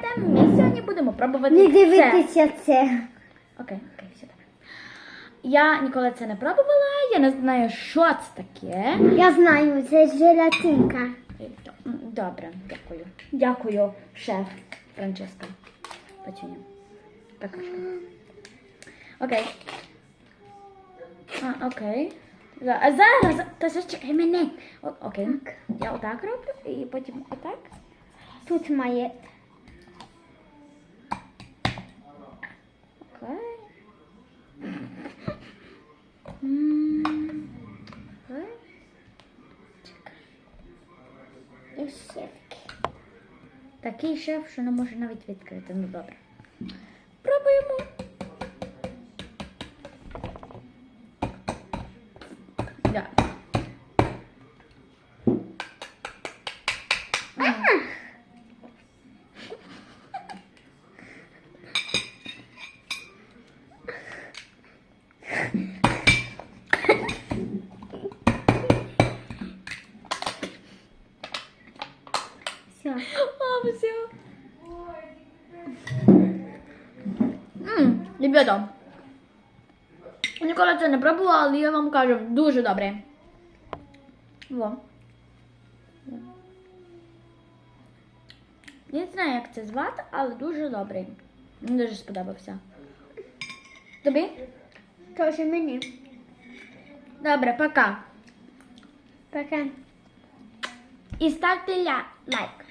чекайте, ми сьогодні будемо пробувати Не дивитися це. Окей, окей, все добре. Я ніколи це не пробувала, я не знаю, що це таке. Я знаю, це желатинка. Добре, дякую. Дякую, шеф Франческа. Пацюня. Какашка. Окей. А, окей. А зараз, то зачекай мене. Окей. Я отак роблю і потім отак. Тут має. І щепки. Такий шеф, що не може навіть відкрити. Ну добре. Пробуємо. Да. М. Все. А, все. Ммм, ребята, ніколи це не пробувала, але я вам кажу, дуже добре. Во. Не знаю, як це звати, але дуже добрий. Мені дуже сподобався. Тобі? Тож мені. Добре, пока. Пока. І ставте лайк.